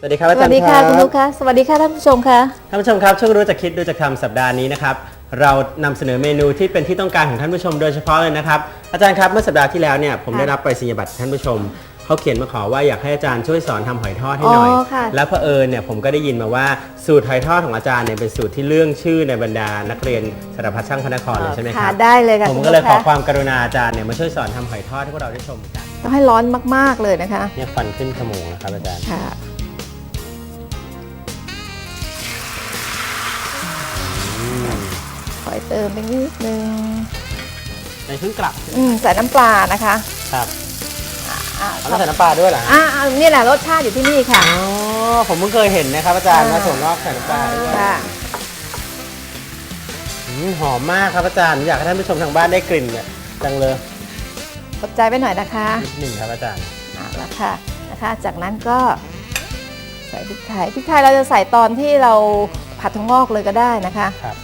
สวัสดีครับสอาจารวัสย์ดีค่ะรับคุณลูกค่ะ สวัสดีค่ะท่านผู้ชมค่ะ ท่านผู้ชมครับช่วงรู้จักคิดรู้จักทำสัปดาห์นี้นะครับเรานำเสนอเมนูที่เป็นที่ต้องการของท่านผู้ชมโดยเฉพาะเลยนะครับอาจารย์ครับเมื่อสัปดาห์ที่แล้วเนี่ยผมค่ะได้รับไปรษณียบัตรท่านผู้ชมเขาเขียนมาขอว่าอยากให้อาจารย์ช่วยสอนทำหอยทอดให้หน่อย อ๋อค่ะ แล้วเผอิญเนี่ยผมก็ได้ยินมาว่าสูตรหอยทอดของอาจารย์เนี่ยเป็นสูตรที่เรื่องชื่อในบรรดานักเรียนสารพัดช่างพระนครเลยใช่ไหมคค่ะรับได้เลยค่ะผมคุณก็เลยกขอค่ะความกรุณาอาจารย์เนี่ยมาช่วยสอนทำหอยทอดให้พวกเราได้ชมกันต้องให้ร้อนมากๆเลยนะคะ เนี่ยฟันขึ้นขโมงนะครับอาจารย์ ค่ะ เติมไปนิดนึงในเพิ่งกลับอืมใส่น้ำปลานะคะครับอ่าเอาแล้วใส่น้ำปลาด้วยเหรอฮะอ่าอ่าเนี่ยแหละรสชาติอยู่ที่นี่ค่ะ อ๋อผมเพิ่งเคยเห็นนะครับอาจารย์อ่ามาส่งนอกใส่น้ำปลาด้วยค่ะอืมหอมมากครับอาจารย์อยากให้ท่านผู้ชมทางบ้านได้กลิ่นเนี่ยจังเลยกดใจไว้หน่อยนะคะนิดหนึ่งครับอาจารย์เอาละค่ะนะคะ จากนั้นก็ใส่พริกไทยพริกไทยเราจะใส่ตอนที่เราผัดถั่วงอกเลยก็ได้นะคะ ครับ